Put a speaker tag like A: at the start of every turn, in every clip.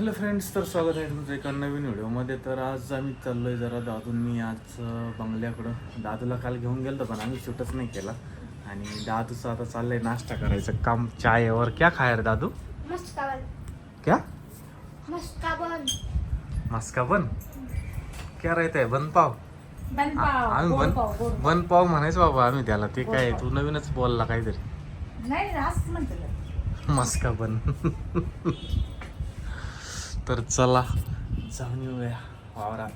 A: Hello friends तर स्वागत आहे तुमचं एका नवीन व्हिडिओमध्ये. तर आज आम्ही चाललोय जरा दादून. मी आज बंगल्याकडं. दादूला काल घेऊन गेलो पण आम्ही शूटच नाही केला. आणि दादूचं आता चाललंय नाश्ता करायचं. काम चायवर. क्या खाय रे दादू? क्या? मस्का बन क्या रहता है? बन पाव.
B: बन
A: आ- आम्ही बन बन पाव म्हणायचं बाबा आम्ही त्याला. ते काय तू नवीनच बोलला काहीतरी. मस्का बन तर चला जाऊन येऊया वावरात.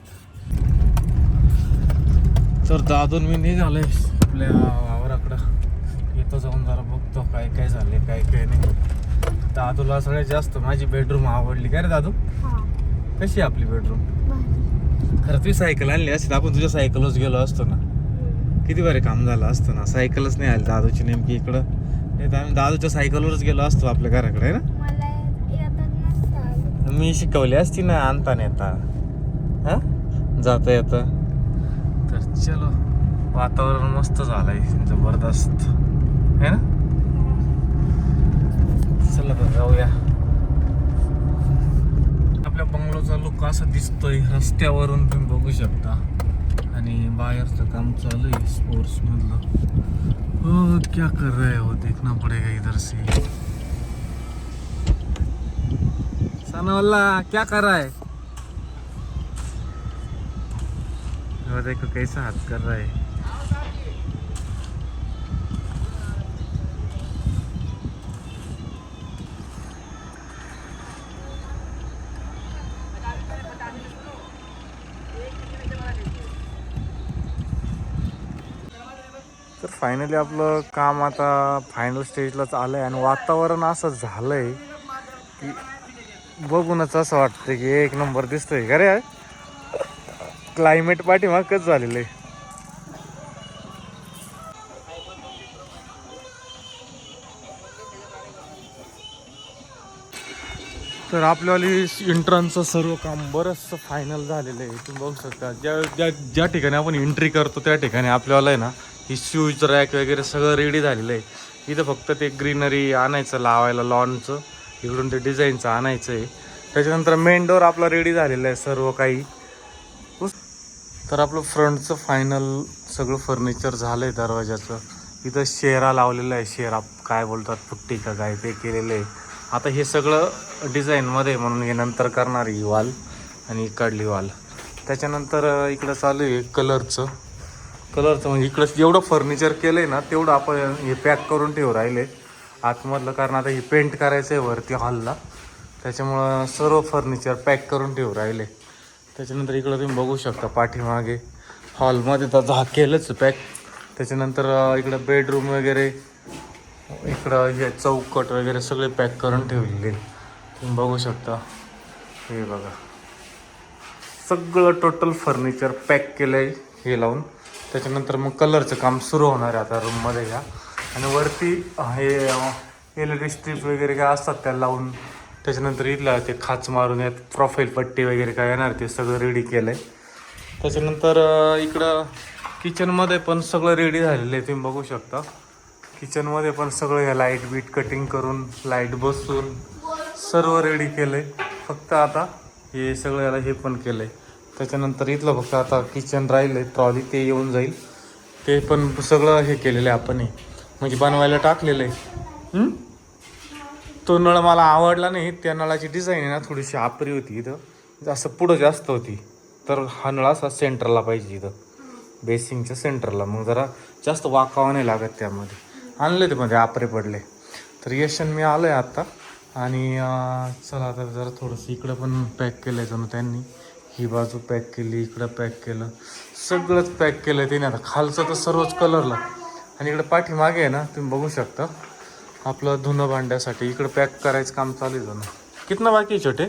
A: तर दादून मी निघालोय आपल्या वावराकडं. येतो जाऊन जरा बघतो काय काय झाले काय काय नाही. दादूला सगळ्यात जास्त माझी बेडरूम आवडली काय रे दादू? कशी आहे आपली बेडरूम खरं तुझी सायकल आणली असती आपण तुझ्या सायकलच गेलो असतो ना. किती बरे काम झालं असतं ना. सायकलच नाही आली दादूची नेमकी इकडं. नाही तर आम्ही दादूच्या सायकलवरच गेलो असतो आपल्या घराकडे ना? मी शिकवली असती ना आणता नेता हा? जाता येतं. तर चलो वातावरण मस्त झालंय जबरदस्त. है ना? चला तर जाऊया. आपल्या बंगलोचा लुक असा दिसतोय रस्त्यावरून तुम्ही बघू शकता. आणि बाहेरचं काम चालू आहे स्पोर्ट्स मधलं. हो क्या कर रहे हो? देखना पड़ेगा इधर से. सनावल्ला क्या कर रहा है? वो देखो कैसा हाथ कर रहा है। तर फायनली आपलं काम आता फायनल स्टेजलाच आहे आणि वातावरण असं झालं आहे की बघूनच असं वाटतं की एक नंबर दिसतोय. का रे? क्लायमेट पाठीमागच झालेलं आहे. तर आपल्यावाली इंट्रांचं सर्व काम बरंचसं फायनल झालेलं आहे. तुम्ही बघू शकता ज्या ज्या ज्या ठिकाणी आपण एंट्री करतो त्या ठिकाणी आपल्याला आहे ना ही शूज रॅक वगैरे सगळं रेडी झालेलं आहे. इथं फक्त ते ग्रीनरी आणायचं लावायला लॉनचं इकडून ते डिझाईनचं आणायचं आहे त्याच्यानंतर मेन डोर आपला रेडी झालेला आहे सर्व काही. तर आपलं फ्रंटचं फायनल सगळं फर्निचर झालं आहे दरवाजाचं. इथं शेरा लावलेलं आहे. शेरा काय बोलतात पुट्टी का काय ते केलेलं आहे. आता हे सगळं डिझाईनमध्ये म्हणून हे नंतर करणार ही वाल आणि इकडली वाल त्याच्यानंतर इकडं चालू आहे कलरचं. कलरचं म्हणजे इकडं जेवढं फर्निचर केलं आहे ना तेवढं आपण हे पॅक करून ठेवू राहिले. आतमधलं कारण आता हे पेंट करायचं आहे वरती हॉलला त्याच्यामुळं सर्व फर्निचर पॅक करून ठेवू राहिले. त्याच्यानंतर इकडं तुम्ही बघू शकता पाठीमागे हॉलमध्ये तर झा केलंच पॅक त्याच्यानंतर इकडं बेडरूम वगैरे इकडं हे चौकट वगैरे सगळे पॅक करून ठेवलेले. तुम्ही बघू शकता. हे बघा. सगळं टोटल फर्निचर पॅक केलं आहे हे लावून. त्याच्यानंतर मग कलरचं काम सुरू होणार आहे आता रूममध्ये घ्या आणि वरती हे एल ई डी स्ट्रीप वगैरे काय असतात त्या लावून. त्याच्यानंतर इथला ते खाच मारून यात प्रोफाईल पट्टी वगैरे काय येणार ते सगळं रेडी केलं आहे त्याच्यानंतर इकडं किचनमध्ये पण सगळं रेडी झालेलं आहे तुम्ही बघू शकता. किचनमध्ये पण सगळं या लाइट बीट कटिंग करून लाइट बसून सर्व रेडी केलं आहे फक्त आता हे सगळं याला हे पण केलं आहे त्याच्यानंतर इथलं फक्त आता किचन राहिलं आहे ट्रॉली ते येऊन जाईल. ते पण सगळं हे केलेलं आहे आपण हे. म्हणजे बनवायला टाकलेलं आहे? तो नळ मला आवडला नाही त्या नळाची डिझाईन आहे ना थोडीशी आपरी होती इथं. असं पुढं जास्त होती. तर हा नळ असा सेंटरला पाहिजे इथं. बेसिंगच्या सेंटरला मग जरा जास्त वाकावं नाही लागत त्यामध्ये. आणले ते मध्ये आपरे पडले. तर यशन मी आलो आहे आत्ता आणि चला आता जरा थोडंसं इकडं पण पॅक केलं आहे जणू त्यांनी. ही बाजू पॅक केली इकडं पॅक केलं. सगळंच पॅक केलं आहे त्याने. आता खालचं तर सर्वच कलरला आणि इकडं पाठीमागे आहे ना, तुम्ही बघू शकता. आपलं धुणं भांड्यासाठी इकडं पॅक करायचं काम चालू जणू कितना बाकी है छोटे?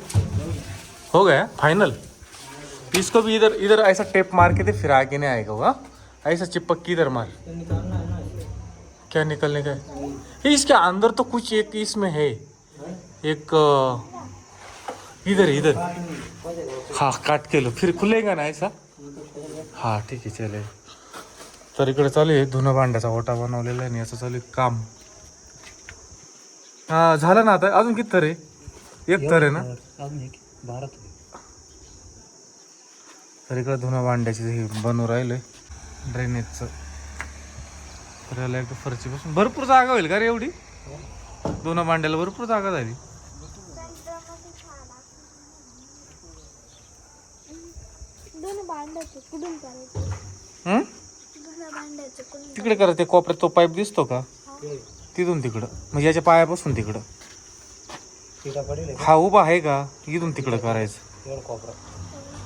A: हो गया फाइनल इसको भी इधर इधर ऐसा टेप मार के दे, फिर आगे नहीं आएगा वो हाँ? ऐसा चिपक के इधर मार। क्या निकलने का है? इसके अंदर तो कुछ एक इसमें है। एक इधर इधर। हाँ काट के लो। फिर खुलेगा ना ऐसा? हाँ ठीक है चले तर इकडे चालू आहे. धुणं भांड्याचा ओटा बनवलेला आहे आणि याचं चालू आहे काम. हा झालं ना आता? अजून किती तर? आहे एक तर आहे ना?
C: अजून एक.
A: भारत तर इकडं धुणं भांड्याची हे बनवून राहिलंय. ड्रेनेजचं तर याला एकदा फरची बसून भरपूर जागा होईल का रे एवढी? धुणं भांड्याला भरपूर जागा झाली.
B: दोन भांडायचे कुठून
A: तिकडे करा ते कोपऱ्यात तो पाईप दिसतो का? तिथून तिकडं. म्हणजे याच्या पायापासून तिकडं. हा उभा आहे का? इथून तिकडं करायचं.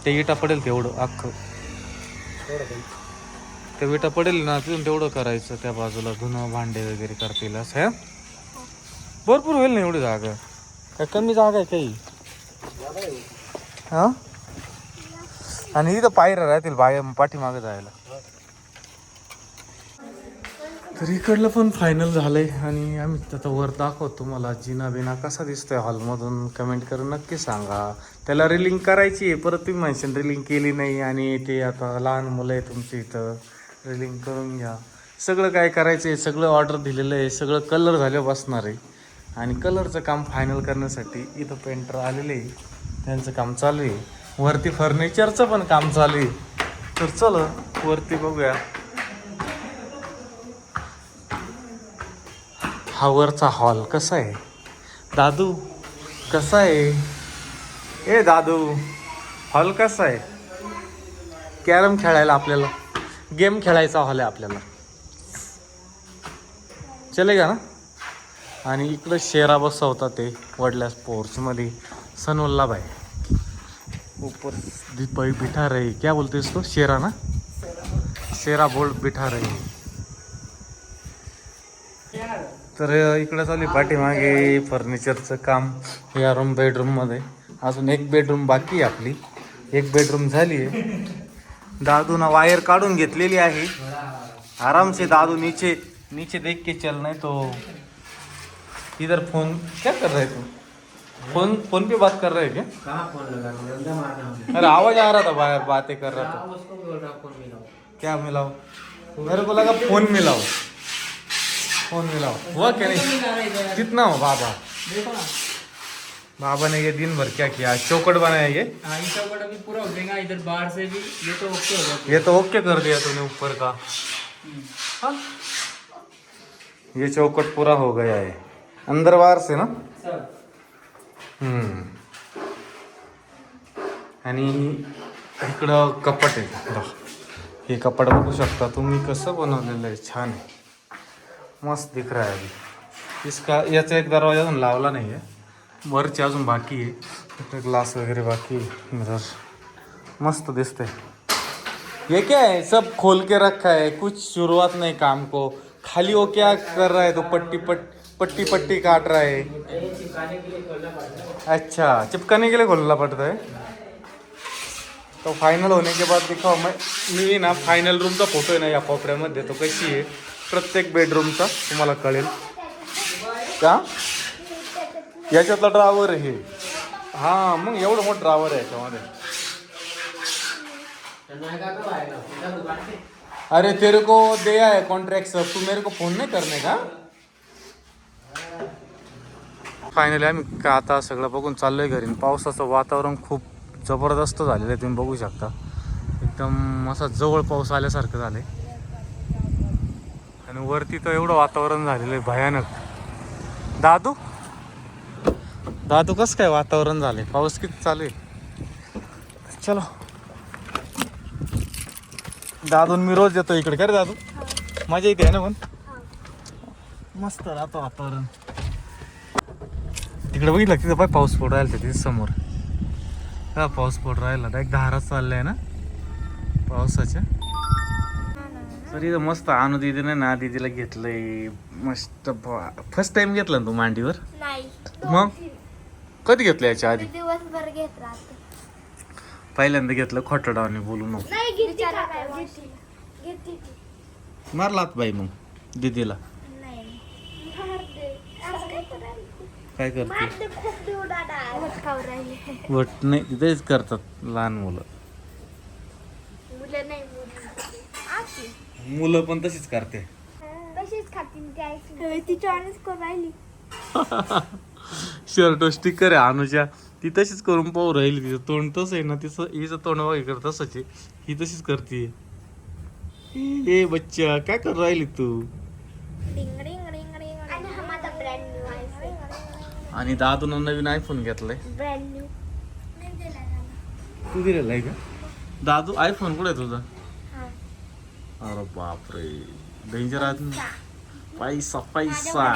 A: ते विटा पडेल तेवढं अख्खं. ते विटा पडेल ना तिथून तेवढं करायचं. त्या बाजूला धुणं भांडे वगैरे करतील असं आहे? भरपूर होईल ना एवढी जागा. काय कमी जागा आहे काही? हा? आणि इथं पायऱ्या राहतील बाय पाठीमागे जायला. तर इकडलं पण फायनल झालंय आणि आम्ही आता वर दाखवतो तुम्हाला जिना बिना कसा दिसतोय हॉलमधून. कमेंट करून नक्की सांगा. त्याला रिलिंग करायची आहे. परत तुम्ही म्हणशील रिलिंग केली नाही आणि ते आता लहान मुलं आहे तुमच्या इथं. रिलिंग करून घ्या. सगळं काय करायचं आहे सगळं ऑर्डर दिलेलं आहे. सगळं कलर झालं बसणार आहे. आणि कलरचं काम फायनल करण्यासाठी इथं पेंटर आलेले आहे. त्यांचं काम चालू आहे. वरती फर्निचरचं पण काम चालू आहे. तर चल वरती बघूया. हा वरचा हॉल कसा आहे? दादू कसा आहे? ए दादू हॉल कसा आहे? कॅरम खेळायला आपल्याला गेम खेळायचा हॉल आहे आपल्याला. चलेगा ना? आणि इकडं शेरा बसवता ते वडल्या स्पोर्ट्समध्ये सनवल्लाबाई भाई ऊपर बिठा रही क्या बोलतेस तो? शेरा ना? शेरा बोल बिठा रही तर इकडं चालू आहे पाठीमागे फर्निचरचं काम या रूम बेडरूममध्ये अजून एक बेडरूम बाकी आहे आपली. एक बेडरूम झाली आहे. दादूना वायर काढून घेतलेली आहे. आराम से दादू नीचे नीचे देख के चल नहीं तो इधर फोन क्या कर रहे तू? फोन फोन पे बात कर रहे हैं क्या?
C: फोन हूँ?
A: अरे आवाज आ रहा था बाहर बातें कर रहा था। क्या मिलाओ? मेरे को लगा फोन मिलाओ। फोन मिलाओ हुआ क्या नहीं। कितना हो बाबा? बाबा ने ये दिन भर क्या किया? चौकट बनाया ये?
C: हाँ ये चौकट अभी पूरा हो जाएगा इधर बाहर से भी। ये तो ओके हो गया
A: ये तो ओके कर दिया तूने ऊपर का। हाँ? ये चौकट पूरा हो गया है। अंदर बाहर से ना. आणि इकडं कपाट आहे हे कपाट बघू शकता तुम्ही कसं बनवलेलं आहे? छान आहे। मस्त दिख रहा है अभी। इसका याचा एक दरवाजा अजून लावला नाही आहे वरची अजून बाकी आहे ग्लास वगैरे बाकी इधर। मस्त दिसते ये क्या है? सब खोल के रखा है। कुछ शुरुआत नहीं काम को। खाली वो क्या कर रहा है? तो पट्टी पट पट्टी पट्टी काट रहा है।
C: है
A: अच्छा चिपकाने के लिए खोलना पड़ता है। तो फायनल होने के बाद दिखाओ। मैं मी ना फायनल रूमचा फोटो आहे ना या कोपऱ्यामध्ये तो कशी आहे प्रत्येक बेडरूमचा तुम्हाला कळेल. का? याच्यातला ड्रावर हे हा मग एवढं मोठं ड्रावर आहे याच्यामध्ये. अरे तेरे को दिया है कॉन्ट्रैक्ट सब तू मेरे को फोन नाही करणे का? फायनली आम्ही का आता सगळं बघून चाललोय घरी. पावसाचं वातावरण खूप जबरदस्त झालेलं आहे तुम्ही बघू शकता. एकदम असा जवळ पाऊस आल्यासारखं झालं आहे आणि वरती तर एवढं वातावरण झालेलं आहे भयानक. दादू? दादू कसं काय वातावरण झालंय? पाऊस किती चालू आहे? चलो. दादून मी रोज येतो इकडे काय दादू? मजा येते आहे ना पण? मस्त राहतो वातावरण. तिकडे बघितलं तिथं पाय पाऊस पडू राहिला तिथे समोर हा पाऊस पोट राहिला. एक धारा चाललाय ना? पावसाच्या? तर इथं मस्त आणू दिदीने ना दिदीला घेतलंय. मस्त फर्स्ट टाइम घेतलं ना तू मांडीवर?
B: नाही.
A: मग? कधी घेतलं याच्या आधी?
B: दिवसभर घेत राहते
A: पहिल्यांदा घेतलं खोटडावाने बोलू नको.
B: नाही घेते का काय घेते घेते ती.
A: मारलात बाई मग दिदीला.
B: नाही. मारते. असं काय करायला?
A: काय करते?
B: मारते खूप देऊ दादा. वट खाऊ राहिले.
A: वट नाही तिथेच करतात लहान मुलं.
B: मुलं नाही. मुलं
A: पण तशीच करते.
B: तशीच खातील काय ती चॉईस करून राहिली.
A: शर्ट स्टिकर आहे अनुच्या ती तशीच करून पाहू राहिली. तिचं तोंड तसं आहे ना तिचं हिचं तोंड वगैरे कर तसंच आहे. ही तशीच करते ए बच्चा काय कर राहिली तू?
B: आणि हा माझा ब्रँड न्यू आयफोन
A: आणि दादून नवीन आयफोन घेतलाय.
B: Brand new.
A: तू दिलेला आहे का? दादू आयफोन कुठे आहे तुझा. अरे बापरे. डेंजर आहे
B: चा.
A: पैसा पैसा.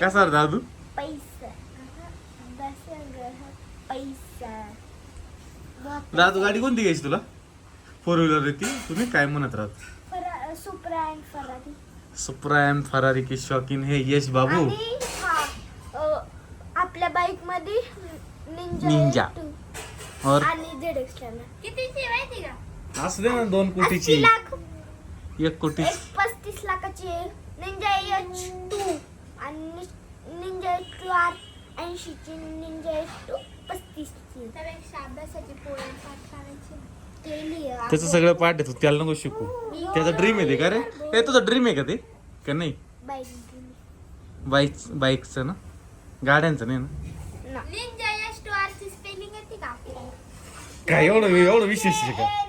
A: कसा रे दादू?
B: पैसा.
A: दादू गाडी कोणती घ्यायची तुला? फोर व्हीलर आहे ती. तुम्ही काय म्हणत राहत?
B: फरा- सुप्रा अँड फरारी
A: सुप्रायम फरारी की शौकीन हे यश बाबू.
B: आणि हा अ, आपल्या बाईकमध्ये निंजा
A: निंजा.
B: two
A: और?
B: आणि झेड कितीची माहिती का?
A: असू दे ना दोन कोटीची.
B: लाख
A: एक कोटी.
B: एक पस्तीस लाखाची निंजा एच टू आणि निंजा एच टू आर ऐंशीची निंजा एच टू पस्तीसची. त्यापेक्षा अभ्यासाची पोळी पाठ करायची. केली
A: त्याचं सगळं पाठ आहे तू त्याला नको शिकू. त्याचा ड्रीम आहे ते का रे? ए तुझा ड्रीम आहे का ते? का नाही?
B: बाईक
A: बाईक बाईकचं ना? गाड्यांचं नाही ना?
B: निंजा एच टू आर ची स्पेलिंग येते का
A: काय एवढं एवढं विशेष आहे का?